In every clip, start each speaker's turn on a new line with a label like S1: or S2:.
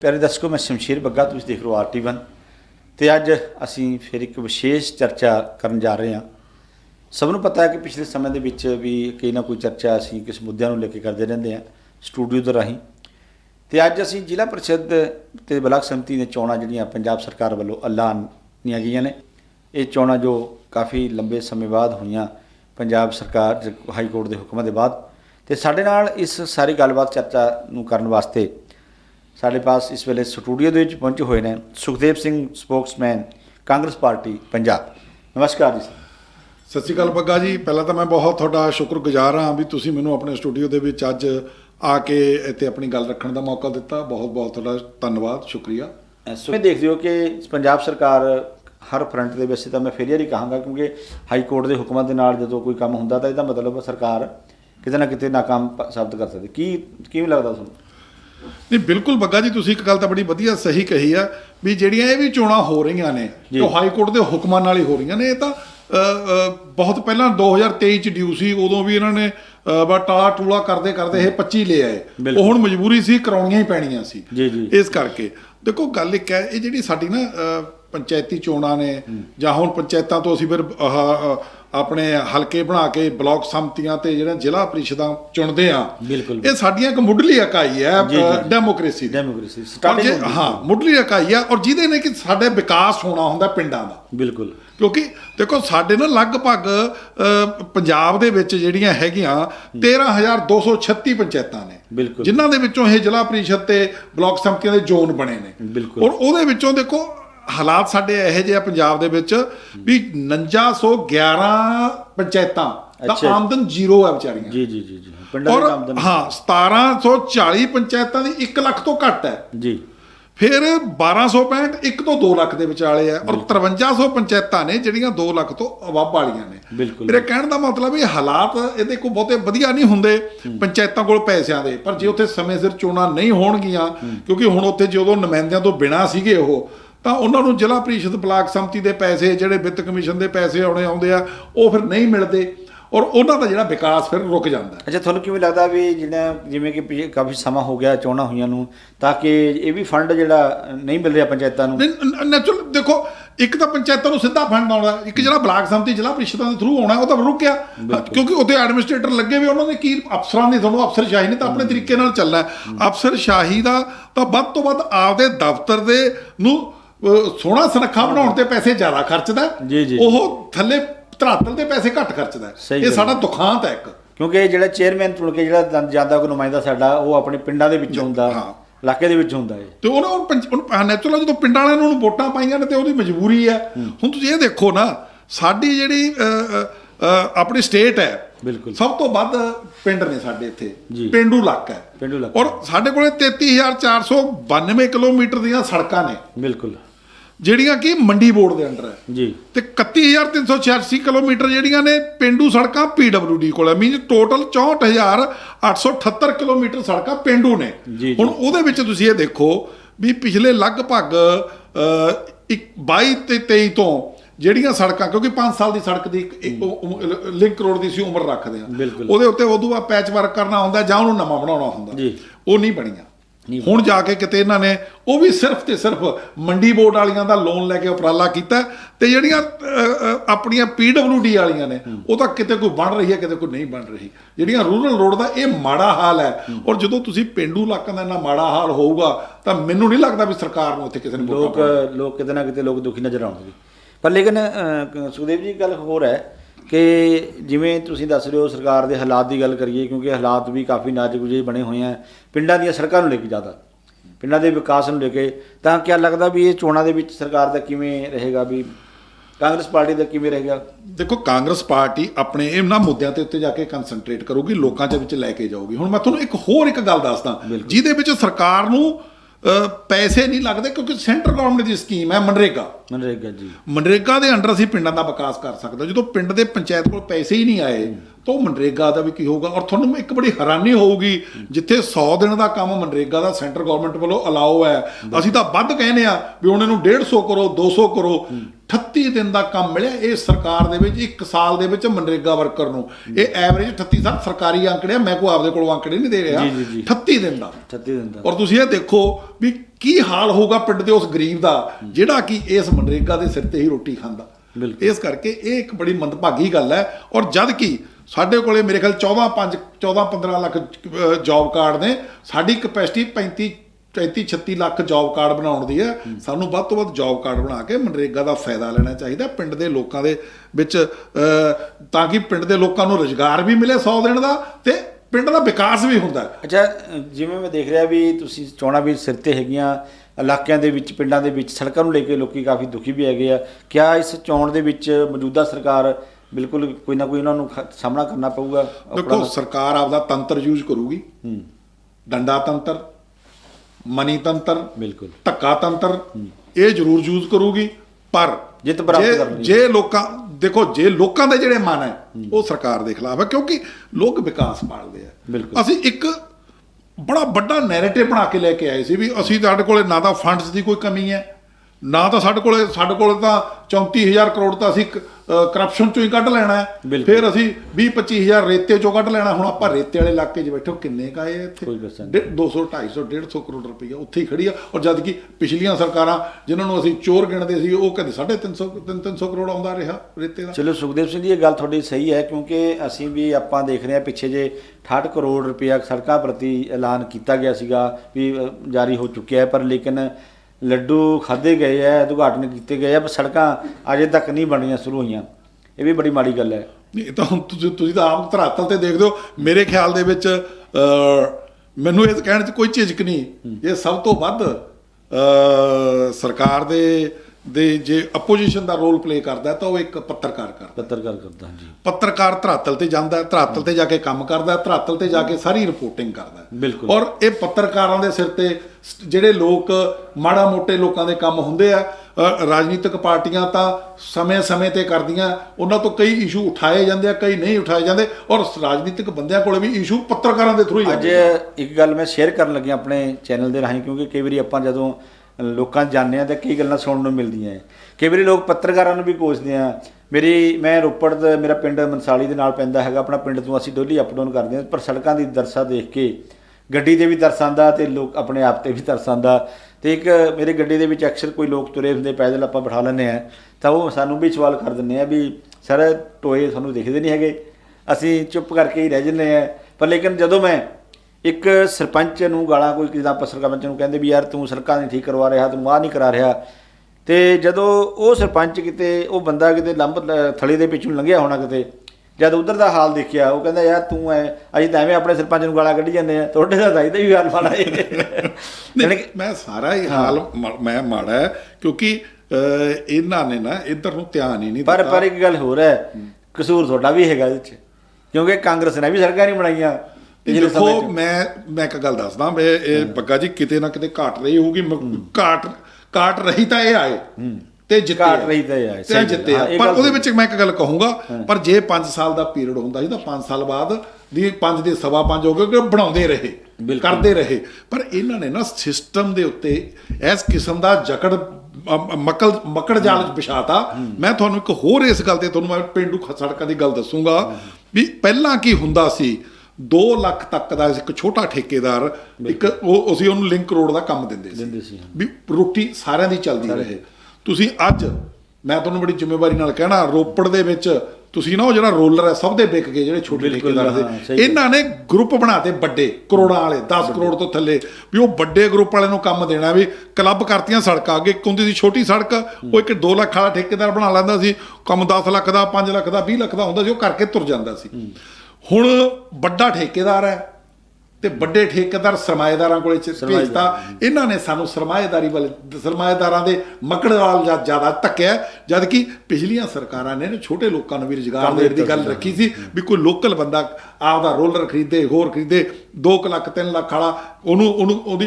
S1: ਪਿਆਰੇ ਦਰਸ਼ਕੋ, ਮੈਂ ਸ਼ਮਸ਼ੀਰ ਬੱਗਾ, ਤੁਸੀਂ ਦੇਖ ਰਹੇ ਹੋ ਆਰਟੀ1 ਤੇ ਅੱਜ ਅਸੀਂ ਫਿਰ ਇੱਕ ਵਿਸ਼ੇਸ਼ ਚਰਚਾ ਕਰਨ ਜਾ ਰਹੇ ਹਾਂ। ਸਭ ਨੂੰ ਪਤਾ ਹੈ ਕਿ ਪਿਛਲੇ ਸਮੇਂ ਦੇ ਵਿੱਚ ਵੀ ਕਈ ਨਾ ਕੋਈ ਚਰਚਾ ਅਸੀਂ ਕਿਸ ਮੁੱਦਿਆਂ ਨੂੰ ਲੈ ਕੇ ਕਰਦੇ ਰਹਿੰਦੇ ਹਾਂ, ਸਟੂਡੀਓ ਦੇ ਰਾਹੀਂ। ਤੇ ਅੱਜ ਅਸੀਂ ਜ਼ਿਲ੍ਹਾ ਪ੍ਰੀਸ਼ਦ ਤੇ ਬਲਾਕ ਸੰਮਤੀ ਦੀਆਂ ਚੋਣਾਂ ਜਿਹੜੀਆਂ ਪੰਜਾਬ ਸਰਕਾਰ ਵੱਲੋਂ ਐਲਾਨੀਆਂ ਗਈਆਂ ਨੇ, ਇਹ ਚੋਣਾਂ ਜੋ ਕਾਫੀ ਲੰਬੇ ਸਮੇਂ ਬਾਅਦ ਹੋਈਆਂ ਪੰਜਾਬ ਸਰਕਾਰ ਜ- ਹਾਈ ਕੋਰਟ ਦੇ ਹੁਕਮਾਂ ਦੇ ਬਾਅਦ। ਤੇ ਸਾਡੇ ਨਾਲ ਇਸ ਸਾਰੀ ਗੱਲਬਾਤ, ਚਰਚਾ ਨੂੰ ਕਰਨ ਵਾਸਤੇ ਸਾਡੇ ਪਾਸ ਇਸ ਵੇਲੇ ਸਟੂਡੀਓ ਦੇ ਵਿੱਚ ਪਹੁੰਚੇ ਹੋਏ ਨੇ ਸੁਖਦੇਵ ਸਿੰਘ ਸਪੋਕਸਮੈਨ ਕਾਂਗਰਸ ਪਾਰਟੀ ਪੰਜਾਬ। ਨਮਸਕਾਰ ਜੀ
S2: ਸਤਿ ਸ਼੍ਰੀ ਅਕਾਲ ਬੱਗਾ ਜੀ। ਪਹਿਲਾਂ ਤਾਂ ਮੈਂ ਬਹੁਤ ਤੁਹਾਡਾ ਸ਼ੁਕਰਗੁਜ਼ਾਰ ਹਾਂ ਵੀ ਤੁਸੀਂ ਮੈਨੂੰ ਆਪਣੇ ਸਟੂਡੀਓ ਦੇ ਵਿੱਚ ਅੱਜ ਆ ਕੇ ਇੱਥੇ ਆਪਣੀ ਗੱਲ ਰੱਖਣ ਦਾ ਮੌਕਾ ਦਿੱਤਾ। ਬਹੁਤ ਬਹੁਤ ਤੁਹਾਡਾ ਧੰਨਵਾਦ ਸ਼ੁਕਰੀਆ।
S1: ਮੈਂ ਦੇਖਦੇ ਹੋ ਕਿ ਪੰਜਾਬ ਸਰਕਾਰ ਹਰ ਫਰੰਟ ਦੇ ਵੈਸੇ ਤਾਂ ਮੈਂ ਫੇਲੀਅਰ ਹੀ ਕਹਾਂਗਾ ਕਿਉਂਕਿ ਹਾਈ ਕੋਰਟ ਦੇ ਹੁਕਮਾਂ ਦੇ ਨਾਲ ਜਦੋਂ ਕੋਈ ਕੰਮ ਹੁੰਦਾ ਤਾਂ ਇਹਦਾ ਮਤਲਬ ਸਰਕਾਰ ਕਿਤੇ ਨਾ ਕਿਤੇ ਨਾਕਾਮ ਸਾਬਤ ਕਰ ਸਕਦੀ। ਕੀ ਕਿਵੇਂ ਲੱਗਦਾ ਤੁਹਾਨੂੰ?
S2: ਨਹੀਂ ਬਿਲਕੁਲ ਬੱਗਾ ਜੀ ਤੁਸੀਂ ਇੱਕ ਗੱਲ ਤਾਂ ਬੜੀ ਵਧੀਆ ਸਹੀ ਕਹੀ ਆ ਵੀ ਜਿਹੜੀਆਂ ਇਹ ਵੀ ਚੋਣਾਂ ਹੋ ਰਹੀਆਂ ਨੇ
S1: ਜੀ।
S2: ਉਹ ਹਾਈ ਕੋਰਟ ਦੇ ਹੁਕਮਾਂ ਨਾਲ ਹੀ ਹੋ ਰਹੀਆਂ ਨੇ ਇਹ ਤਾਂ ਬਹੁਤ ਪਹਿਲਾਂ 2023 ਚ ਡਿਊ ਸੀ ਉਦੋਂ ਵੀ ਇਹਨਾਂ ਨੇ ਅ, ਬਾ ਟਾਲਾ ਟੂਲਾ ਕਰਦੇ ਕਰਦੇ ਇਹ 25 ਲੈ ਆਏ। ਉਹ ਹੁਣ ਮਜਬੂਰੀ ਸੀ ਕਰਾਉਣੀਆਂ ਹੀ ਪੈਣੀਆਂ ਸੀ। ਇਸ ਕਰਕੇ ਦੇਖੋ ਗੱਲ ਇੱਕ ਹੈ ਇਹ ਜਿਹੜੀ ਸਾਡੀ ਨਾ ਪੰਚਾਇਤੀ ਚੋਣਾਂ ਨੇ ਜਾਂ ਹੁਣ ਪੰਚਾਇਤਾਂ ਤੋਂ ਅਸੀਂ ਫਿਰ ਆਪਣੇ ਹਲਕੇ ਬਣਾ ਕੇ ਬਲਾਕ ਸੰਮਤੀਆਂ ਤੇ ਜਿਹੜਾ ਜ਼ਿਲ੍ਹਾ ਪ੍ਰੀਸ਼ਦਾਂ ਚੁਣਦੇ ਆ
S1: ਬਿਲਕੁਲ।
S2: ਇਹ ਸਾਡੀਆਂ ਇੱਕ ਮੁੱਢਲੀ ਇਕਾਈ ਹੈ। ਡੈਮੋਕ੍ਰੇਸੀ
S1: ਡੈਮੋਕ੍ਰੇਸੀ ਸਟਾਰਟਿੰਗ
S2: ਹਾਂ ਮੁੱਢਲੀ ਇਕਾਈ ਆ ਔਰ ਜਿਹਦੇ ਨੇ ਕਿ ਸਾਡੇ ਵਿਕਾਸ ਹੋਣਾ ਹੁੰਦਾ ਪਿੰਡਾਂ ਦਾ
S1: ਬਿਲਕੁਲ
S2: ਕਿਉਂਕਿ ਦੇਖੋ ਸਾਡੇ ਨਾ ਲਗਭਗ ਪੰਜਾਬ ਦੇ ਵਿੱਚ ਜਿਹੜੀਆਂ ਹੈਗੀਆਂ 13236 ਪੰਚਾਇਤਾਂ ਨੇ। ਜਿਨ੍ਹਾਂ ਦੇ ਵਿੱਚੋਂ ਇਹ ਜ਼ਿਲ੍ਹਾ ਪ੍ਰੀਸ਼ਦ ਤੇ ਬਲਾਕ ਸੰਮਤੀਆਂ ਦੇ ਜ਼ੋਨ ਬਣੇ ਨੇ। ਔਰ ਉਹਦੇ ਵਿੱਚੋਂ ਦੇਖੋ ਹਾਲਾਤ ਸਾਡੇ ਇਹੋ ਜਿਹੇ ਆ ਪੰਜਾਬ ਦੇ ਵਿੱਚ ਵੀ 4911 ਪੰਚਾਇਤਾਂ ਦਾ। ਆਮਦਨ ਜ਼ੀਰੋ ਹੈ ਵਿਚਾਰੀਆਂ
S1: ਜੀ ਜੀ ਜੀ ਜੀ। ਪਿੰਡਾਂ ਦੇ ਕੰਮ ਦਾ
S2: ਹਾਂ 1740 ਪੰਚਾਇਤਾਂ ਦੀ 1 ਲੱਖ ਤੋਂ ਘੱਟ ਹੈ।
S1: ਜੀ।
S2: ਫਿਰ 1265 1 ਤੋਂ 2 ਲੱਖ ਦੇ ਵਿਚਾਲੇ ਆ ਔਰ 5300 ਪੰਚਾਇਤਾਂ ਨੇ ਜਿਹੜੀਆਂ 2 ਲੱਖ ਤੋਂ ਅਬਵ ਵਾਲੀਆਂ ਨੇ। ਮੇਰੇ ਕਹਿਣ ਦਾ ਮਤਲਬ ਇਹ ਹਾਲਾਤ ਇਹਦੇ ਕੋਈ ਬਹੁਤੇ ਵਧੀਆ ਨਹੀਂ ਹੁੰਦੇ ਪੰਚਾਇਤਾਂ ਕੋਲ ਪੈਸਿਆਂ ਦੇ। ਪਰ ਜੇ ਉੱਥੇ ਸਮੇਂ ਸਿਰ ਚੋਣਾਂ ਨਹੀਂ ਹੋਣਗੀਆਂ ਕਿਉਂਕਿ ਹੁਣ ਉੱਥੇ ਜਦੋਂ ਨੁਮਾਇੰਦਿਆਂ ਤੋਂ ਬਿਨਾਂ ਸੀਗੇ ਉਹ ਤਾਂ ਉਹਨਾਂ ਨੂੰ ਜ਼ਿਲ੍ਹਾ ਪ੍ਰੀਸ਼ਦ ਬਲਾਕ ਸੰਮਤੀ ਦੇ ਪੈਸੇ ਜਿਹੜੇ ਵਿੱਤ ਕਮਿਸ਼ਨ ਦੇ ਪੈਸੇ ਆਉਣੇ ਆਉਂਦੇ ਆ ਉਹ ਫਿਰ ਨਹੀਂ ਮਿਲਦੇ ਔਰ ਉਹਨਾਂ ਦਾ ਜਿਹੜਾ ਵਿਕਾਸ ਫਿਰ ਰੁਕ ਜਾਂਦਾ।
S1: ਅੱਛਾ ਤੁਹਾਨੂੰ ਕਿਵੇਂ ਲੱਗਦਾ ਵੀ ਜਿਹੜਾ ਜਿਵੇਂ ਕਿ ਕਾਫੀ ਸਮਾਂ ਹੋ ਗਿਆ ਚੋਣਾਂ ਹੋਈਆਂ ਨੂੰ ਤਾਂ ਕਿ ਇਹ ਵੀ ਫੰਡ ਜਿਹੜਾ ਨਹੀਂ ਮਿਲ ਰਿਹਾ ਪੰਚਾਇਤਾਂ ਨੂੰ
S2: ਨੈਚੁਰਲ ਦੇਖੋ ਇੱਕ ਤਾਂ ਪੰਚਾਇਤਾਂ ਨੂੰ ਸਿੱਧਾ ਫੰਡ ਆਉਣਾ ਇੱਕ ਜਿਹੜਾ ਬਲਾਕ ਸੰਮਤੀ ਜ਼ਿਲ੍ਹਾ ਪ੍ਰੀਸ਼ਦਾਂ ਦੇ ਥਰੂ ਆਉਣਾ ਉਹ ਤਾਂ ਰੁਕਿਆ ਕਿਉਂਕਿ ਉੱਥੇ ਐਡਮਿਨਿਸਟ੍ਰੇਟਰ ਲੱਗੇ ਵੀ ਉਹਨਾਂ ਨੇ ਕੀ ਅਫਸਰਾਂ ਦੀ ਤੁਹਾਨੂੰ ਅਫਸਰ ਸ਼ਾਹੀ ਨੇ ਤਾਂ ਆਪਣੇ ਤਰੀਕੇ ਨਾਲ ਚੱਲਣਾ। ਅਫਸਰ ਸ਼ਾਹੀ ਦਾ ਤਾਂ ਵੱਧ ਤੋਂ ਵੱਧ ਆਪਦੇ ਦਫ਼ਤਰ ਦੇ ਨੂੰ ਸੋਹਣਾ ਸੁਨੱਖਾ ਬਣਾਉਣ ਤੇ ਪੈਸੇ ਜ਼ਿਆਦਾ ਖਰਚਦਾ।
S1: ਜੀ, ਜੀ।
S2: ਉਹ ਥੱਲੇ ਧਰਾਤਲ ਤੇ ਪੈਸੇ ਘੱਟ ਖਰਚਦਾ।
S1: ਸਹੀ
S2: ਇਹ
S1: ਗੱਲ
S2: ਸਾਡਾ ਦੁਖਾਂਤ ਹੈ ਇੱਕ
S1: ਕਿਉਂਕਿ ਜਿਹੜਾ ਚੇਅਰਮੈਨ ਚੁਣ ਕੇ ਜਿਹੜਾ ਜਾਂ- ਜਾਂਦਾ ਕੋਈ ਨੁਮਾਇੰਦਾ ਸਾਡਾ ਉਹ ਆਪਣੇ ਪਿੰਡਾਂ ਦੇ ਵਿੱਚ ਹੁੰਦਾ
S2: ਹਾਂ।
S1: ਇਲਾਕੇ ਦੇ ਵਿੱਚ ਹੁੰਦਾ ਹੈ
S2: ਤੇ ਉਹਨਾਂ ਨੂੰ ਪੰਚ- ਉਹਨੂੰ ਨੈਚੁਰਲ ਜਦੋਂ ਪਿੰਡਾਂ ਵਾਲਿਆਂ ਨੂੰ ਵੋਟਾਂ ਪਾਈਆਂ ਨੇ ਤੇ ਉਹਦੀ ਮਜਬੂਰੀ ਹੈ ਹੁਣ ਤੁਸੀਂ ਇਹ ਦੇਖੋ ਨਾ ਸਾਡੀ ਜਿਹੜੀ ਅ, ਅ, ਅ, ਆਪਣੀ ਸਟੇਟ ਹੈ
S1: ਬਿਲਕੁਲ।
S2: ਸਭ ਤੋਂ ਵੱਧ ਪਿੰਡ ਨੇ ਸਾਡੇ ਇੱਥੇ। ਪਿੰਡੂ ਇਲਾਕਾ ਹੈ
S1: ਪਿੰਡੂ ਇਲਾਕਾ।
S2: ਔਰ ਸਾਡੇ ਕੋਲੇ 33492 ਕਿਲੋਮੀਟਰ ਦੀਆਂ ਸੜਕਾਂ ਨੇ
S1: ਬਿਲਕੁਲ
S2: ਜਿਹੜੀਆਂ ਕਿ ਮੰਡੀ ਬੋਰਡ ਦੇ ਅੰਡਰ ਹੈ।
S1: ਜੀ।
S2: ਤੇ 31386 ਕਿਲੋਮੀਟਰ ਜਿਹੜੀਆਂ ਨੇ ਪਿੰਡੂ ਸੜਕਾਂ ਪੀਡਬਲਯੂਡੀ ਕੋਲ ਹੈ। ਮੀਨਸ ਟੋਟਲ 64878 ਕਿਲੋਮੀਟਰ ਸੜਕਾਂ ਪਿੰਡੂ ਨੇ। ਹੁਣ ਉਹਦੇ ਵਿੱਚ ਤੁਸੀਂ ਇਹ ਦੇਖੋ ਵੀ ਪਿਛਲੇ ਲਗਭਗ ਅ, ਇੱਕ 22 ਤੇ 23 ਤੋਂ ਜਿਹੜੀਆਂ ਸੜਕਾਂ ਕਿਉਂਕਿ 5 ਸਾਲ ਦੀ ਸੜਕ ਦੀ ਇੱਕ- ਲਿੰਕ ਰੋਡ ਦੀ ਸੀ ਉਮਰ ਰੱਖਦੇ ਆ। ਉਹਦੇ ਉੱਤੇ ਉਦੋਂ ਬਾਅਦ ਪੈਚ ਵਰਕ ਕਰਨਾ ਹੁੰਦਾ ਜਾਂ ਉਹਨੂੰ ਨਵਾਂ ਬਣਾਉਣਾ ਹੁੰਦਾ।
S1: ਜੀ।
S2: ਉਹ ਨਹੀਂ ਬਣੀਆਂ। ਹੁਣ ਜਾ ਕੇ ਕਿਤੇ ਇਹਨਾਂ ਨੇ ਉਹ ਵੀ ਸਿਰਫ ਤੇ ਸਿਰਫ ਮੰਡੀ ਬੋਰਡ ਵਾਲੀਆਂ ਦਾ ਲੋਨ ਲੈ ਕੇ ਉਪਰਾਲਾ ਕੀਤਾ ਤੇ ਜਿਹੜੀਆਂ ਆਪਣੀਆਂ ਪੀਡਬਲਯੂਡੀ ਵਾਲੀਆਂ ਨੇ ਉਹ ਤਾਂ ਕਿਤੇ ਕੋਈ ਬਣ ਰਹੀ ਹੈ ਕਿਤੇ ਕੋਈ ਨਹੀਂ ਬਣ ਰਹੀ। ਜਿਹੜੀਆਂ ਰੂਰਲ ਰੋਡ ਦਾ ਇਹ ਮਾੜਾ ਹਾਲ ਹੈ ਔਰ ਜਦੋਂ ਤੁਸੀਂ ਪਿੰਡੂ ਇਲਾਕਿਆਂ ਦਾ ਇੰਨਾ ਮਾੜਾ ਹਾਲ ਹੋਊਗਾ ਤਾਂ ਮੈਨੂੰ ਨਹੀਂ ਲੱਗਦਾ ਵੀ ਸਰਕਾਰ ਨੂੰ ਉੱਥੇ ਕਿਸੇ ਨੇ
S1: ਲੋਕ ਲੋਕ ਕਿਤੇ ਨਾ ਕਿਤੇ ਲੋਕ ਦੁਖੀ ਨਜ਼ਰ ਆਉਣਗੇ। ਪਰ ਲੇਕਿਨ ਸੁਖਦੇਵ ਜੀ ਗੱਲ ਹੋਰ ਹੈ ਕਿ ਜਿਵੇਂ ਤੁਸੀਂ ਦੱਸ ਰਹੇ ਹੋ ਸਰਕਾਰ ਦੇ ਹਾਲਾਤ ਦੀ ਗੱਲ ਕਰੀਏ ਕਿਉਂਕਿ ਹਾਲਾਤ ਵੀ ਕਾਫੀ ਨਾਜ਼ੁਕ ਜਿਹੇ ਬਣੇ ਹੋਏ ਆ ਪਿੰਡਾਂ ਦੀਆਂ ਸੜਕਾਂ ਨੂੰ ਲੈ ਕੇ ਜ਼ਿਆਦਾ ਪਿੰਡਾਂ ਦੇ ਵਿਕਾਸ ਨੂੰ ਲੈ ਕੇ ਤਾਂ ਕਿਆ ਲੱਗਦਾ ਵੀ ਇਹ ਚੋਣਾਂ ਦੇ ਵਿੱਚ ਸਰਕਾਰ ਦਾ ਕਿਵੇਂ ਰਹੇਗਾ ਵੀ ਕਾਂਗਰਸ ਪਾਰਟੀ ਦਾ ਕਿਵੇਂ ਰਹੇਗਾ
S2: ਦੇਖੋ ਕਾਂਗਰਸ ਪਾਰਟੀ ਆਪਣੇ ਇਹਨਾਂ ਮੁੱਦਿਆਂ ਤੇ ਉੱਤੇ ਜਾ ਕੇ ਕਨਸੈਂਟਰੇਟ ਕਰੂਗੀ ਲੋਕਾਂ ਦੇ ਵਿੱਚ ਲੈ ਕੇ ਜਾਊਗੀ ਹੁਣ ਮੈਂ ਤੁਹਾਨੂੰ ਇੱਕ ਹੋਰ ਇੱਕ ਗੱਲ ਦੱਸਦਾ। ਜਿਹਦੇ ਵਿੱਚ ਸਰਕਾਰ ਨੂੰ ਪੈਸੇ ਨਹੀਂ ਲੱਗਦੇ ਕਿਉਂਕਿ ਸੈਂਟਰ ਗਵਰਨਮੈਂਟ ਦੀ ਸਕੀਮ ਹੈ ਮਨਰੇਗਾ।
S1: ਮਨਰੇਗਾ ਜੀ।
S2: ਮਨਰੇਗਾ ਦੇ ਅੰਡਰ ਅਸੀਂ ਪਿੰਡਾਂ ਦਾ ਵਿਕਾਸ ਕਰ ਸਕਦੇ ਹਾਂ। ਜਦੋਂ ਪਿੰਡ ਦੇ ਪੰਚਾਇਤ ਕੋਲ ਪੈਸੇ ਹੀ ਨਹੀਂ ਆਏ ਤਾਂ ਉਹ ਮਨਰੇਗਾ ਦਾ ਵੀ ਕੀ ਹੋਊਗਾ? ਔਰ ਤੁਹਾਨੂੰ ਇੱਕ ਬੜੀ ਹੈਰਾਨੀ ਹੋਊਗੀ ਜਿੱਥੇ 100 ਦਿਨ ਦਾ ਕੰਮ ਮਨਰੇਗਾ ਦਾ ਸੈਂਟਰ ਗਵਰਨਮੈਂਟ ਵੱਲੋਂ ਅਲਾਓ ਹੈ। ਅਸੀਂ ਤਾਂ ਵੱਧ ਕਹਿੰਦੇ ਆ ਵੀ ਉਹਨਾਂ ਨੂੰ 150 ਕਰੋ 200 ਕਰੋ। 38 ਦਿਨ ਦਾ ਕੰਮ ਮਿਲਿਆ ਇਹ ਸਰਕਾਰ ਦੇ ਵਿੱਚ ਇੱਕ ਸਾਲ ਦੇ ਵਿੱਚ ਮਨਰੇਗਾ ਵਰਕਰ ਨੂੰ। ਇਹ ਐਵਰੇਜ 38 ਸਾਲ ਸਰਕਾਰੀ ਅੰਕੜੇ ਆ ਮੈਂ ਕੋਈ ਆਪਦੇ ਕੋਲੋਂ ਅੰਕੜੇ ਨਹੀਂ ਦੇ ਰਿਹਾ।
S1: ਜੀ, ਜੀ, ਜੀ।
S2: 38 ਦਿਨ ਦਾ।
S1: 36 ਦਿਨ ਦਾ।
S2: ਔਰ ਤੁਸੀਂ ਇਹ ਦੇਖੋ ਵੀ ਕੀ ਹਾਲ ਹੋਊਗਾ ਪਿੰਡ ਦੇ ਉਸ ਗਰੀਬ ਦਾ ਜਿਹੜਾ ਕਿ ਇਸ ਮਨਰੇਗਾ ਦੇ ਸਿਰ ਤੇ ਹੀ ਰੋਟੀ ਖਾਂਦਾ। ਇਸ ਕਰਕੇ ਇਹ ਇੱਕ ਬੜੀ ਮੰਦਭਾਗੀ ਗੱਲ ਹੈ। ਔਰ ਜਦ ਕਿ ਸਾਡੇ ਕੋਲੇ ਮੇਰੇ ਖਿਆਲ 14 5 14 15 ਲੱਖ ਜੌਬ ਕਾਰਡ ਨੇ। ਸਾਡੀ ਕਪੈਸਿਟੀ 35 35 36 ਲੱਖ ਜੌਬ ਕਾਰਡ ਬਣਾਉਣ ਦੀ ਹੈ। ਸਾਨੂੰ ਵੱਧ ਤੋਂ ਵੱਧ ਜੌਬ ਕਾਰਡ ਬਣਾ ਕੇ ਮਨਰੇਗਾ ਦਾ ਫਾਇਦਾ ਲੈਣਾ ਚਾਹੀਦਾ ਪਿੰਡ ਦੇ ਲੋਕਾਂ ਦੇ ਵਿੱਚ ਤਾਂ ਕਿ ਪਿੰਡ ਦੇ ਲੋਕਾਂ ਨੂੰ ਰੋਜ਼ਗਾਰ ਵੀ ਮਿਲੇ 100 ਦਿਨ ਦਾ ਤੇ ਪਿੰਡ ਦਾ ਵਿਕਾਸ ਵੀ ਹੁੰਦਾ ਹੈ।
S1: ਅੱਛਾ ਜਿਵੇਂ ਮੈਂ ਦੇਖ ਰਿਹਾ ਵੀ ਤੁਸੀਂ ਚੋਣਾਂ ਵੀ ਸਿਰ ਤੇ ਹੈਗੀਆਂ ਇਲਾਕਿਆਂ ਦੇ ਵਿੱਚ ਪਿੰਡਾਂ ਦੇ ਵਿੱਚ ਸੜਕਾਂ ਨੂੰ ਲੈ ਕੇ ਲੋਕੀ ਕਾਫੀ ਦੁਖੀ ਵੀ ਹੈਗੇ ਆ। ਕਿਆ ਇਸ ਚੋਣ ਦੇ ਵਿੱਚ ਮੌਜੂਦਾ ਸਰਕਾਰ ਬਿਲਕੁਲ ਕੋਈ ਨਾ ਕੋਈ ਉਹਨਾਂ ਨੂੰ ਸਾਹਮਣਾ ਕਰਨਾ ਪਊਗਾ?
S2: ਦੇਖੋ ਸਰਕਾਰ ਆਪਦਾ ਤੰਤਰ ਯੂਜ਼ ਕਰੂਗੀ।
S1: ਹੂੰ।
S2: ਡੰਡਾ ਤੰਤਰ ਮਨੀ ਤੰਤਰ
S1: ਬਿਲਕੁਲ
S2: ਧੱਕਾ ਤੰਤਰ ਇਹ ਜ਼ਰੂਰ ਯੂਜ਼ ਕਰੂਗੀ ਪਰ
S1: ਜਿੱਤ
S2: ਜੇ-
S1: ਕਰਨ।
S2: ਜੇ ਲੋਕਾਂ ਦੇਖੋ ਜੇ ਲੋਕਾਂ ਦੇ ਜਿਹੜੇ ਮਨ ਹੈ ਉਹ ਸਰਕਾਰ ਦੇ ਖਿਲਾਫ ਹੈ ਕਿਉਂਕਿ ਲੋਕ ਵਿਕਾਸ ਪਾਲਦੇ ਆ। ਅਸੀਂ ਇੱਕ ਬੜਾ ਵੱਡਾ ਨੈਰੇਟਿਵ ਬਣਾ ਕੇ ਲੈ ਕੇ ਆਏ ਸੀ ਵੀ ਅਸੀਂ ਸਾਡੇ ਕੋਲੇ ਨਾ ਤਾਂ ਫੰਡਸ ਦੀ ਕੋਈ ਕਮੀ ਹੈ ਨਾ ਤਾਂ ਸਾਡੇ ਕੋਲੇ ਸਾਡੇ ਕੋਲੇ ਤਾਂ 34000 ਕਰੋੜ ਤਾਂ ਅਸੀਂ ਕਰਪਸ਼ਨ ਚੋਂ ਹੀ ਕੱਢ ਲੈਣਾ। ਫਿਰ ਅਸੀਂ 20 25000 ਰੇਤੇ ਚੋਂ ਕੱਢ ਲੈਣਾ ਹੁਣ ਆਪਾਂ ਰੇਤੇ ਵਾਲੇ ਇਲਾਕੇ 'ਚ ਬੈਠੋ ਕਿੰਨੇ ਕਾਏ ਇੱਥੇ
S1: ਕੋਈ ਪਰਸੈਂਟ।
S2: ਡੇ- 200 250 150 ਕਰੋੜ ਰੁਪਈਆ ਉੱਥੇ ਹੀ ਖੜੀ ਆ ਔਰ ਜਦ ਕਿ ਪਿਛਲੀਆਂ ਸਰਕਾਰਾਂ ਜਿਨ੍ਹਾਂ ਨੂੰ ਅਸੀਂ ਚੋਰ ਗਿਣਦੇ ਸੀ ਉਹ ਕਹਿੰਦੇ 350 350 ਕਰੋੜ ਆਉਂਦਾ ਰਿਹਾ ਰੇਤੇ ਦਾ
S1: ਚਲੋ ਸੁਖਦੇਵ ਸਿੰਘ ਜੀ ਇਹ ਗੱਲ ਤੁਹਾਡੀ ਸਹੀ ਹੈ ਕਿਉਂਕਿ ਅਸੀਂ ਵੀ ਆਪਾਂ ਦੇਖ ਰਹੇ ਹਾਂ ਪਿੱਛੇ ਜੇ 68 ਕਰੋੜ ਰੁਪਇਆ ਸੜਕਾਂ ਪ੍ਰਤੀ ਐਲਾਨ ਕੀਤਾ ਗਿਆ ਸੀਗਾ ਵੀ ਜਾਰੀ ਹੋ ਚੁੱਕਿਆ ਹੈ ਪਰ ਲੇਕਿਨ ਲੱਡੂ ਖਾਦੇ ਗਏ ਹੈ ਉਦਘਾਟਨ ਕੀਤੇ ਗਏ ਆ ਪਰ ਸੜਕਾਂ ਅਜੇ ਤੱਕ ਨਹੀਂ ਬਣੀਆਂ ਸ਼ੁਰੂ ਹੋਈਆਂ। ਇਹ ਵੀ ਬੜੀ ਮਾੜੀ ਗੱਲ ਹੈ
S2: ਨਹੀਂ ਇਹ ਤਾਂ ਹੁਣ ਤੁਸੀਂ ਤੁਸੀਂ ਤਾਂ ਆਪ ਧਰਾਤਲ ਤੇ ਦੇਖਦੇ ਹੋ। ਮੇਰੇ ਖਿਆਲ ਦੇ ਵਿੱਚ ਮੈਨੂੰ ਇਹ ਕਹਿਣ 'ਚ ਕੋਈ ਝਿਜਕ ਨਹੀਂ। ਇਹ ਸਭ ਤੋਂ ਵੱਧ ਸਰਕਾਰ ਦੇ ਦੇ ਜੇ ਅਪੋਜੀਸ਼ਨ ਦਾ ਰੋਲ ਪਲੇ ਕਰਦਾ ਤਾਂ ਉਹ ਇੱਕ ਪੱਤਰਕਾਰ ਕਰਦਾ
S1: ਪੱਤਰਕਾਰ ਕਰਦਾ ਹਾਂਜੀ
S2: ਪੱਤਰਕਾਰ ਧਰਾਤਲ ਤੇ ਜਾਂਦਾ ਧਰਾਤਲ ਤੇ ਜਾ ਕੇ ਕੰਮ ਕਰਦਾ ਧਰਾਤਲ ਤੇ ਜਾ ਕੇ ਸਾਰੀ ਰਿਪੋਰਟਿੰਗ ਕਰਦਾ। ਔਰ ਇਹ ਪੱਤਰਕਾਰਾਂ ਦੇ ਸਿਰ ਤੇ ਜਿਹੜੇ ਲੋਕ ਮਾੜਾ ਮੋਟੇ ਲੋਕਾਂ ਦੇ ਕੰਮ ਹੁੰਦੇ ਆ ਰਾਜਨੀਤਿਕ ਪਾਰਟੀਆਂ ਤਾਂ ਸਮੇਂ-ਸਮੇਂ ਤੇ ਕਰਦੀਆਂ ਉਹਨਾਂ ਤੋਂ ਕਈ ਇਸ਼ੂ ਉਠਾਏ ਜਾਂਦੇ ਆ ਕਈ ਨਹੀਂ ਉਠਾਏ ਜਾਂਦੇ ਔਰ ਰਾਜਨੀਤਿਕ ਬੰਦਿਆਂ ਕੋਲੇ ਵੀ ਇਸ਼ੂ ਪੱਤਰਕਾਰਾਂ ਦੇ ਥਰੂ ਹੀ
S1: ਅੱਜ। ਇੱਕ ਗੱਲ ਮੈਂ ਸ਼ੇਅਰ ਕਰਨ ਲੱਗਿਆ ਆਪਣੇ ਚੈਨਲ ਦੇ ਰਾਹੀਂ ਕਿਉਂਕਿ ਕਈ ਵਾਰੀ ਆਪਾਂ ਜਦੋਂ ਲੋਕਾਂ 'ਚ ਜਾਂਦੇ ਆ ਤਾਂ ਕਈ ਗੱਲਾਂ ਸੁਣਨ ਨੂੰ ਮਿਲਦੀਆਂ ਹੈ। ਕਈ ਵਾਰੀ ਲੋਕ ਪੱਤਰਕਾਰਾਂ ਨੂੰ ਵੀ ਕੋਸਦੇ ਆ ਮੇਰੀ, ਮੈਂ ਰੋਪੜ ਦਾ, ਮੇਰਾ ਪਿੰਡ ਮਨਸਾਲੀ ਦੇ ਨਾਲ ਪੈਂਦਾ ਹੈਗਾ, ਆਪਣਾ ਪਿੰਡ ਤੋਂ ਅਸੀਂ ਡੇਲੀ ਅਪਡਾਊਨ ਕਰਦੇ ਹਾਂ, ਪਰ ਸੜਕਾਂ ਦੀ ਦਰਸਾ ਦੇਖ ਕੇ, ਗੱਡੀ ਦੇ ਵੀ ਤਰਸ ਆਉਂਦਾ ਤੇ ਲੋਕ ਆਪਣੇ ਆਪ ਤੇ ਵੀ ਤਰਸ ਆਉਂਦਾ। ਤੇ ਇੱਕ ਮੇਰੇ ਗੱਡੀ ਦੇ ਵਿੱਚ ਅਕਸਰ ਕੋਈ ਲੋਕ ਤੁਰੇ ਹੁੰਦੇ, ਪੈਦਲ ਆਪਾਂ ਬਿਠਾ ਲੈਂਦੇ ਆ ਤਾਂ ਉਹ ਸਾਨੂੰ ਵੀ ਸਵਾਲ ਕਰ ਦਿੰਦੇ ਆ ਵੀ, ਸਰ, ਟੋਏ ਤੁਹਾਨੂੰ ਦਿਖਦੇ ਨਹੀਂ ਹੈਗੇ। ਅਸੀਂ ਚੁੱਪ ਕਰਕੇ ਹੀ ਰਹਿ ਜੰਨੇ ਆ ਪਰ ਲੇਕਿਨ ਜਦੋਂ ਮੈਂ ਇੱਕ ਸਰਪੰਚ ਨੂੰ ਗਾਲਾਂ ਕੋਈ ਕਿਸੇ ਦਾ ਸਰਪੰਚ ਨੂੰ ਕਹਿੰਦੇ ਵੀ ਯਾਰ ਤੂੰ ਸੜਕਾਂ ਨਹੀਂ ਠੀਕ ਕਰਵਾ ਰਿਹਾ ਤੂੰ ਆਹ ਨਹੀਂ ਕਰਾ ਰਿਹਾ। ਤੇ ਜਦੋਂ ਉਹ ਸਰਪੰਚ ਕਿਤੇ ਉਹ ਬੰਦਾ ਕਿਤੇ ਲੰਬ ਥਲੇ ਦੇ ਪਿੱਛੋਂ ਲੰਘਿਆ ਹੋਣਾ ਕਿਤੇ ਜਦ ਉਧਰ ਦਾ ਹਾਲ ਦੇਖਿਆ ਉਹ ਕਹਿੰਦਾ ਯਾਰ ਤੂੰ ਐ ਅਸੀਂ ਤਾਂ ਐਵੇਂ ਆਪਣੇ ਸਰਪੰਚ ਨੂੰ ਗਾਲਾਂ ਕੱਢੀ ਜਾਂਦੇ ਆ ਤੁਹਾਡੇ ਦਾ ਤਾਂ ਇਹਦਾ ਵੀ ਹਾਲ ਮਾੜਾ ਹੈ
S2: ਮੈਂ ਸਾਰਾ ਹੀ ਹਾਲ ਮ- ਮਾੜਾ ਹੈ ਕਿਉਂਕਿ ਇਹਨਾਂ ਨੇ ਨਾ ਇੱਧਰ ਨੂੰ ਧਿਆਨ ਹੀ ਨਹੀਂ
S1: ਪਰ
S2: ਦਿੱਤਾ।
S1: ਪਰ ਇੱਕ ਗੱਲ ਹੋਰ ਹੈ। ਕਸੂਰ ਤੁਹਾਡਾ ਵੀ ਹੈਗਾ ਇਹਦੇ ਚ ਕਿਉਂਕਿ ਕਾਂਗਰਸ ਨੇ ਵੀ ਸੜਕਾਂ ਨਹੀਂ ਬਣਾਈਆਂ।
S2: ਦੇਖੋ। ਮੈਂ ਮੈਂ ਇੱਕ ਗੱਲ ਦੱਸਦਾ ਮੈਂ ਇਹ ਬੱਗਾ ਜੀ ਕਿਤੇ ਨਾ ਕਿਤੇ ਘਾਟ ਰਹੀ ਹੋਊਗੀ ਮ- ਘਾਟ ਘਾਟ ਰਹੀ ਤਾਂ ਇਹ ਆਏ ਤੇ ਜਿੱਤੇ
S1: ਘਾਟ। ਰਹੀ ਤਾਂ ਇਹ ਆਏ,
S2: ਤੇ
S1: ਸਹੀ ਗੱਲ।
S2: ਜਿੱਤੇ ਆ।
S1: ਹਾਂ, ਇਹ
S2: ਪਰ
S1: ਗੱਲ
S2: ਉਹਦੇ। ਵਿੱਚ ਮੈਂ ਇੱਕ ਗੱਲ ਕਹੂੰਗਾ ਪਰ ਜੇ 5 ਸਾਲ ਦਾ ਪੀਰੀਅਡ ਹੁੰਦਾ ਸੀ ਤਾਂ 5 ਸਾਲ ਬਾਅਦ ਦੀ 5 ਦੇ ਸਵਾ 5 ਹੋ ਗਏ ਕਿ ਬਣਾਉਂਦੇ ਰਹੇ
S1: ਬਿਲਕੁਲ।
S2: ਕਰਦੇ ਰਹੇ ਪਰ ਇਹਨਾਂ ਨੇ ਨਾ ਸਿਸਟਮ ਦੇ ਉੱਤੇ ਇਸ ਕਿਸਮ ਦਾ ਜਕੜ ਮਕਲ ਮਕੜ ਜਾਲ ਵਿਛਾਤਾ ਮੈਂ ਤੁਹਾਨੂੰ ਇੱਕ ਹੋਰ ਇਸ ਗੱਲ ਤੇ ਤੁਹਾਨੂੰ ਮੈਂ ਪਿੰਡੂ ਖ- ਸੜਕਾਂ ਦੀ ਗੱਲ ਦੱਸੂਗਾ ਵੀ ਪਹਿਲਾਂ ਕੀ ਹੁੰਦਾ ਸੀ 2 ਲੱਖ ਤੱਕ ਦਾ ਇੱਕ ਛੋਟਾ ਠੇਕੇਦਾਰ ਇੱਕ ਉਹ ਅਸੀਂ ਉਹਨੂੰ ਲਿੰਕ ਰੋਡ ਦਾ ਕੰਮ ਦਿੰਦੇ ਸੀ।
S1: ਦਿੰਦੇ ਸੀ।
S2: ਵੀ ਰੋਟੀ ਸਾਰਿਆਂ ਦੀ ਚੱਲਦੀ ਰਹੇ। ਤੁਸੀਂ ਅੱਜ ਮੈਂ ਤੁਹਾਨੂੰ ਬੜੀ ਜ਼ਿੰਮੇਵਾਰੀ ਨਾਲ ਕਹਿਣਾ ਰੋਪੜ ਦੇ ਵਿੱਚ ਤੁਸੀਂ ਨਾ ਉਹ ਜਿਹੜਾ ਰੋਲਰ ਹੈ ਸਭ ਦੇ ਵਿਕ ਗਏ ਜਿਹੜੇ ਛੋਟੇ ਠੇਕੇਦਾਰ ਦੇ। ਇਹਨਾਂ ਨੇ ਗਰੁੱਪ ਬਣਾਤੇ ਵੱਡੇ ਕਰੋੜਾਂ ਵਾਲੇ 10 ਕਰੋੜ ਤੋਂ ਥੱਲੇ। ਵੀ ਉਹ ਵੱਡੇ ਗਰੁੱਪ ਵਾਲਿਆਂ ਨੂੰ ਕੰਮ ਦੇਣਾ ਵੀ ਕਲੱਬ ਕਰਤੀਆਂ ਸੜਕਾਂ ਅੱਗੇ। ਇੱਕ ਹੁੰਦੀ ਸੀ ਛੋਟੀ ਸੜਕ ਉਹ ਇੱਕ 2 ਲੱਖ ਵਾਲਾ ਠੇਕੇਦਾਰ ਬਣਾ ਲੈਂਦਾ ਸੀ। ਕੰਮ 10 ਲੱਖ ਦਾ 5 ਲੱਖ ਦਾ 20 ਲੱਖ ਦਾ ਹੁੰਦਾ ਸੀ ਉਹ ਕਰਕੇ ਤੁਰ ਜਾਂਦਾ ਸੀ। ਹੁਣ ਵੱਡਾ ਠੇਕੇਦਾਰ ਹੈ ਤੇ ਵੱਡੇ ਠੇਕੇਦਾਰ ਸਰਮਾਏਦਾਰਾਂ ਕੋਲੇ ਭੇਜਤਾ ਇਹਨਾਂ ਨੇ ਸਾਨੂੰ ਸਰਮਾਏਦਾਰੀ ਵਾਲੇ ਸਰਮਾਏਦਾਰਾਂ ਦੇ ਮਕੜ ਜਾਂ ਜ਼ਿਆਦਾ ਧੱਕਿਆ ਜਦ ਕਿ ਪਿਛਲੀਆਂ ਸਰਕਾਰਾਂ ਨੇ ਛੋਟੇ ਲੋਕਾਂ ਨੂੰ ਵੀ ਰੁਜ਼ਗਾਰ ਦੇਣ ਦੀ ਗੱਲ। ਰੱਖੀ ਸੀ ਵੀ ਕੋਈ ਲੋਕਲ ਬੰਦਾ ਆਪਦਾ ਰੋਲਰ ਖਰੀਦੇ ਹੋਰ ਖਰੀਦੇ 2 ਲੱਖ 3 ਲੱਖ ਵਾਲਾ ਉਹਨੂੰ ਉਹਨੂੰ ਉਹਦੀ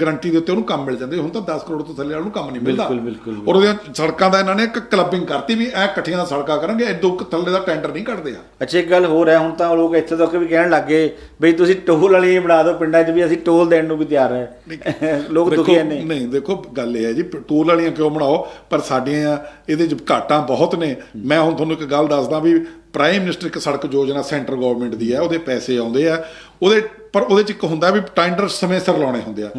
S2: ਗਾਰੰਟੀ ਦੇ ਉੱਤੇ ਉਹਨੂੰ ਕੰਮ ਮਿਲ ਜਾਂਦੇ। ਹੁਣ ਤਾਂ 10 ਕਰੋੜ ਤੋਂ ਥੱਲੇ ਵਾਲੇ ਨੂੰ ਕੰਮ ਨਹੀਂ ਮਿਲਦਾ।
S1: ਬਿਲਕੁਲ, ਬਿਲਕੁਲ,
S2: ਔਰ ਉਹਦੀਆਂ ਸੜਕਾਂ ਦਾ ਇਹਨਾਂ ਨੇ ਇੱਕ ਕਲੱਬਿੰਗ ਕਰਤੀ ਵੀ ਇਹ ਇਕੱਠੀਆਂ ਸੜਕਾਂ ਕਰਾਂਗੇ ਕੁ ਥੱਲੇ ਦਾ ਟੈਂਡਰ ਨਹੀਂ ਕੱਢਦੇ ਆ।
S1: ਅੱਛਾ ਇੱਕ ਗੱਲ ਹੋਰ ਹੈ ਹੁਣ ਤਾਂ ਲੋਕ ਇੱਥੇ ਤੱਕ ਵੀ ਕਹਿਣ ਲੱਗੇ ਬਈ ਤੁਸੀਂ ਟੋਲ ਵਾਲੀ ਬਣਾ ਦਿਓ ਪਿੰਡਾਂ 'ਚ ਵੀ ਅਸੀਂ ਟੋਲ ਦੇਣ ਨੂੰ ਵੀ ਤਿਆਰ ਹੈ। ਲੋਕ ਦੁਖੀ
S2: ਦੇਖੋ,
S1: ਨੇ
S2: ਨਹੀਂ ਦੇਖੋ ਗੱਲ ਇਹ ਹੈ ਜੀ ਟੂਲ ਵਾਲੀਆਂ ਕਿਉਂ ਬਣਾਓ? ਪਰ ਸਾਡੀਆਂ ਇਹਦੇ ਚ ਘਾਟਾਂ ਬਹੁਤ ਨੇ। ਮੈਂ ਹੁਣ ਤੁਹਾਨੂੰ ਇੱਕ ਗੱਲ ਦੱਸਦਾ ਵੀ ਪ੍ਰਾਈਮ ਮਿਨਿਸਟਰ ਇੱਕ ਸੜਕ ਯੋਜਨਾ ਸੈਂਟਰ ਗਵਰਨਮੈਂਟ ਦੀ ਹੈ ਉਹਦੇ ਪੈਸੇ ਆਉਂਦੇ ਆ। ਉਹਦੇ ਪਰ ਉਹਦੇ ਚ ਇੱਕ ਹੁੰਦਾ ਵੀ ਟੈਂਡਰ ਸਮੇਂ ਸਿਰ ਲਾਉਣੇ ਹੁੰਦੇ ਆ।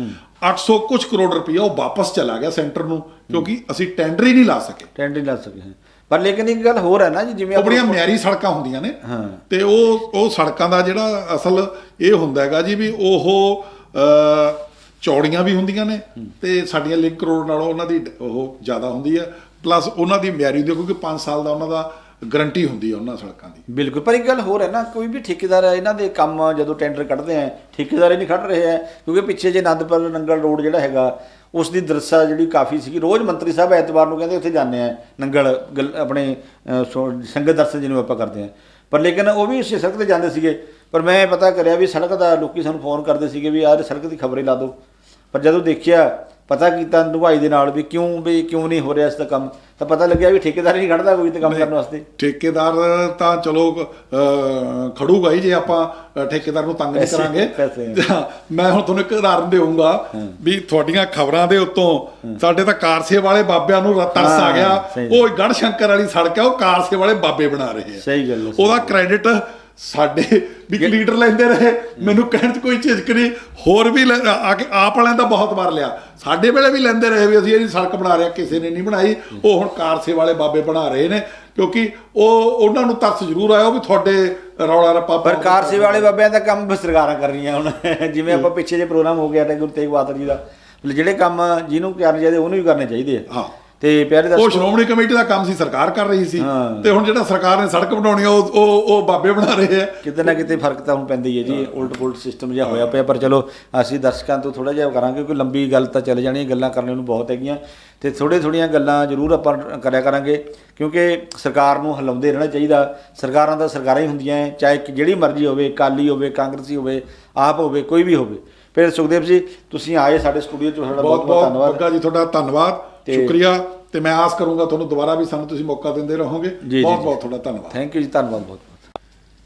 S2: 800 ਕੁਝ ਕਰੋੜ ਰੁਪਈਆ ਉਹ ਵਾਪਸ ਚਲਾ ਗਿਆ ਸੈਂਟਰ ਨੂੰ ਕਿਉਂਕਿ ਅਸੀਂ ਟੈਂਡਰ ਹੀ ਨਹੀਂ ਲਾ ਸਕੇ।
S1: ਟੈਂਡ ਨਹੀਂ ਲਾ ਸਕੇ ਹਾਂ। ਪਰ ਲੇਕਿਨ ਇੱਕ ਗੱਲ ਹੋਰ ਹੈ ਨਾ ਜੀ ਜਿਵੇਂ
S2: ਬੜੀਆਂ ਮਿਆਰੀ ਸੜਕਾਂ ਹੁੰਦੀਆਂ ਨੇ।
S1: ਹਾਂ।
S2: ਤੇ ਉਹ ਉਹ ਸੜਕਾਂ ਦਾ ਜਿਹੜਾ ਅਸਲ ਇਹ ਹੁੰਦਾ ਹੈਗਾ ਜੀ ਵੀ ਉਹ ਚੌੜੀਆਂ ਵੀ ਹੁੰਦੀਆਂ ਨੇ ਤੇ ਸਾਡੀਆਂ ਲਿੰਕ ਰੋਡ ਨਾਲੋਂ ਉਹਨਾਂ ਦੀ ਉਹ ਜ਼ਿਆਦਾ ਹੁੰਦੀ ਹੈ। ਪਲੱਸ ਉਹਨਾਂ ਦੀ ਮਿਆਰੀ ਦੇ ਕਿਉਂਕਿ 5 ਸਾਲ ਦਾ ਉਹਨਾਂ ਦਾ ਗਰੰਟੀ ਹੁੰਦੀ ਆ ਉਹਨਾਂ ਸੜਕਾਂ ਦੀ।
S1: ਬਿਲਕੁਲ, ਪਰ ਇੱਕ ਗੱਲ ਹੋਰ ਹੈ ਨਾ, ਕੋਈ ਵੀ ਠੇਕੇਦਾਰ ਹੈ, ਇਹਨਾਂ ਦੇ ਕੰਮ ਜਦੋਂ ਟੈਂਡਰ ਕੱਢਦੇ ਆ, ਠੇਕੇਦਾਰ ਹੀ ਨਹੀਂ ਕੱਢ ਰਹੇ ਹੈ ਕਿਉਂਕਿ ਪਿੱਛੇ ਜੇ ਆਨੰਦਪੁਰ ਨੰਗਲ ਰੋਡ ਜਿਹੜਾ ਹੈਗਾ, ਉਸ ਦੀ ਦਰਸਾ ਜਿਹੜੀ ਕਾਫੀ ਸੀਗੀ, ਰੋਜ਼ ਮੰਤਰੀ ਸਾਹਿਬ ਐਤਵਾਰ ਨੂੰ ਕਹਿੰਦੇ ਉੱਥੇ ਜਾਂਦੇ ਆ, ਨੰਗਲ ਗੱਲ- ਆਪਣੇ ਸੋ- ਸੰਗਤ ਦਰਸ਼ਨ ਜਿਹਨੂੰ ਆਪਾਂ ਕਰਦੇ ਆ। ਪਰ ਲੇਕਿਨ ਉਹ ਵੀ ਇਸੇ ਸੜਕ ਤੇ ਜਾਂਦੇ ਸੀਗੇ, ਪਰ ਮੈਂ ਪਤਾ ਕਰਿਆ ਵੀ ਸੜਕ ਦਾ, ਲੋਕੀ ਸਾਨੂੰ ਫੋਨ ਕਰਦੇ ਸੀਗੇ ਵੀ ਯਾਰ ਸੜਕ ਦੀ ਖਬਰੇ ਲਾ ਦਿਓ। ਪਰ ਜਦੋਂ ਦੇਖਿਆ ਪਤਾ ਕੀਤਾ ਡੁੰਗਾਈ ਦੇ ਨਾਲ ਵੀ ਕਿਉਂ ਵੀ ਕਿਉਂ ਨਹੀਂ ਹੋ ਰਿਹਾ ਇਸ ਦਾ ਕੰਮ? ਤਾਂ ਪਤਾ ਲੱਗਿਆ ਵੀ ਠੇਕੇਦਾਰ ਨਹੀਂ ਖੜਦਾ ਕੋਈ ਤੇ ਕੰਮ ਕਰਨ ਵਾਸਤੇ।
S2: ਠੇਕੇਦਾਰ ਤਾਂ ਚਲੋ ਖੜੂਗਾ ਹੀ ਜੇ ਆਪਾਂ ਠੇਕੇਦਾਰ ਨੂੰ ਤੰਗ ਨਹੀਂ ਕਰਾਂਗੇ। ਮੈਂ ਹੁਣ ਤੁਹਾਨੂੰ ਇੱਕ ਉਦਾਹਰਨ ਦੇਵਾਂਗਾ ਵੀ ਤੁਹਾਡੀਆਂ ਖਬਰਾਂ ਦੇ ਉੱਤੋਂ ਸਾਡੇ ਤਾਂ ਕਾਰਸੇ ਵਾਲੇ ਬਾਬਿਆਂ ਨੂੰ ਤਰਸ ਆ ਗਿਆ। ਉਹ ਗੜ ਸ਼ੰਕਰ ਵਾਲੀ ਸੜਕ ਹੈ ਉਹ ਕਾਰਸੇ ਵਾਲੇ ਬਾਬੇ ਬਣਾ ਰਹੇ ਆ।
S1: ਸਹੀ ਗੱਲ
S2: ਉਹਦਾ ਕ੍ਰੈਡਿਟ ਸਾਡੇ ਵੀ ਲੀਡਰ ਲੈਂਦੇ ਰਹੇ। ਮੈਨੂੰ ਕਹਿਣ 'ਚ ਕੋਈ ਝਿਜਕ ਨਹੀਂ ਹੋਰ ਵੀ ਆ ਕੇ ਆਪ ਵਾਲਿਆਂ ਦਾ ਬਹੁਤ ਵਾਰ ਲਿਆ। ਸਾਡੇ ਵੇਲੇ ਵੀ ਲੈਂਦੇ ਰਹੇ ਵੀ ਅਸੀਂ ਇਹਦੀ ਸੜਕ ਬਣਾ ਰਹੇ ਹਾਂ, ਕਿਸੇ ਨੇ ਨਹੀਂ ਬਣਾਈ। ਉਹ ਹੁਣ ਕਾਰਸੇ ਵਾਲੇ ਬਾਬੇ ਬਣਾ ਰਹੇ ਨੇ ਕਿਉਂਕਿ ਉਹ ਉਹਨਾਂ ਨੂੰ ਤਰਸ ਜ਼ਰੂਰ ਆਇਆ ਉਹ ਵੀ ਤੁਹਾਡੇ ਰੌਲਾ ਰੱਪਾ
S1: ਪਰ ਕਾਰ ਸੇਵਾ ਵਾਲੇ ਬਾਬਿਆਂ ਦਾ ਕੰਮ ਵੀ ਸਰਕਾਰਾਂ ਕਰ ਰਹੀਆਂ ਹੁਣ। ਜਿਵੇਂ ਆਪਾਂ ਪਿੱਛੇ ਜੇ ਪ੍ਰੋਗਰਾਮ ਹੋ ਗਿਆ ਤੇ ਗੁਰੂ ਤੇਗ ਬਹਾਦਰ ਜੀ ਦਾ। ਜਿਹੜੇ ਕੰਮ ਜਿਹਨੂੰ ਕਰਨੇ ਚਾਹੀਦੇ ਉਹਨੂੰ ਵੀ ਕਰਨੇ ਚਾਹੀਦੇ ਆ।
S2: ਹਾਂ।
S1: ਤੇ ਪਿਆਰੇ
S2: ਉਹ
S1: ਦਰਸ਼ਕੋ
S2: ਸ਼੍ਰੋਮਣੀ ਕਮੇਟੀ ਦਾ ਕੰਮ ਸੀ ਸਰਕਾਰ ਕਰ ਰਹੀ ਸੀ।
S1: ਹਾਂ।
S2: ਤੇ ਹੁਣ ਜਿਹੜਾ ਸਰਕਾਰ ਨੇ ਸੜਕ ਬਣਾਉਣੀ ਆ ਉਹ ਉਹ ਉਹ ਬਾਬੇ ਬਣਾ ਰਹੇ ਆ।
S1: ਕਿਤੇ ਨਾ ਕਿਤੇ ਫ਼ਰਕ ਤਾਂ ਹੁਣ ਪੈਂਦਾ ਹੀ ਜੀ ਉਲਟ ਪੁਲਟ ਸਿਸਟਮ ਜਿਹਾ ਹੋਇਆ ਪਿਆ ਪਰ ਚਲੋ ਅਸੀਂ ਦਰਸ਼ਕਾਂ ਤੋਂ ਥੋੜਾ ਜਿਹਾ ਕਰਾਂਗੇ ਕਿਉਂਕਿ ਲੰਬੀ ਗੱਲ ਤਾਂ ਚੱਲ ਜਾਣੀ ਹੈ, ਗੱਲਾਂ ਕਰਨ ਨੂੰ ਬਹੁਤ ਹੈਗੀਆਂ। ਤੇ ਥੋੜੇ ਥੋੜੀਆਂ ਗੱਲਾਂ ਜ਼ਰੂਰ ਆਪਾਂ ਕਰਿਆ ਕਰਾਂਗੇ ਕਿਉਂਕਿ ਸਰਕਾਰ ਨੂੰ ਹਿਲਾਉਂਦੇ ਰਹਿਣਾ ਚਾਹੀਦਾ। ਸਰਕਾਰਾਂ ਤਾਂ ਸਰਕਾਰਾਂ ਹੀ ਹੁੰਦੀਆਂ ਹੈ, ਚਾਹੇ ਕਿ ਜਿਹੜੀ ਮਰਜ਼ੀ ਹੋਵੇ ਕਾਲੀ ਹੋਵੇ ਕਾਂਗਰਸੀ ਹੋਵੇ ਆਪ ਹੋਵੇ ਕੋਈ ਵੀ ਹੋਵੇ। ਫਿਰ ਸੁਖਦੇਵ ਜੀ ਤੁਸੀਂ ਆਏ ਸਾਡੇ ਸਟੂਡੀਓ 'ਚ ਤੁਹਾਡਾ
S2: ਬਹੁਤ
S1: ਬਹੁਤ ਬਹੁਤ ਧੰਨਵਾਦ।
S2: ਬੱਗਾ ਜੀ ਤੁਹਾਡਾ ਧੰਨਵਾਦ। ਸ਼ੁਕਰੀਆ ਤੇ ਮੈਂ ਆਸ ਕਰੂੰਗਾ ਤੁਹਾਨੂੰ ਦੁਬਾਰਾ ਵੀ ਸਾਨੂੰ ਤੁਸੀਂ ਮੌਕਾ ਦਿੰਦੇ ਰਹੋਗੇ। ਬਹੁਤ। ਬਹੁਤ ਤੁਹਾਡਾ ਧੰਨਵਾਦ।
S1: ਥੈਂਕ ਯੂ ਜੀ ਧੰਨਵਾਦ ਬਹੁਤ।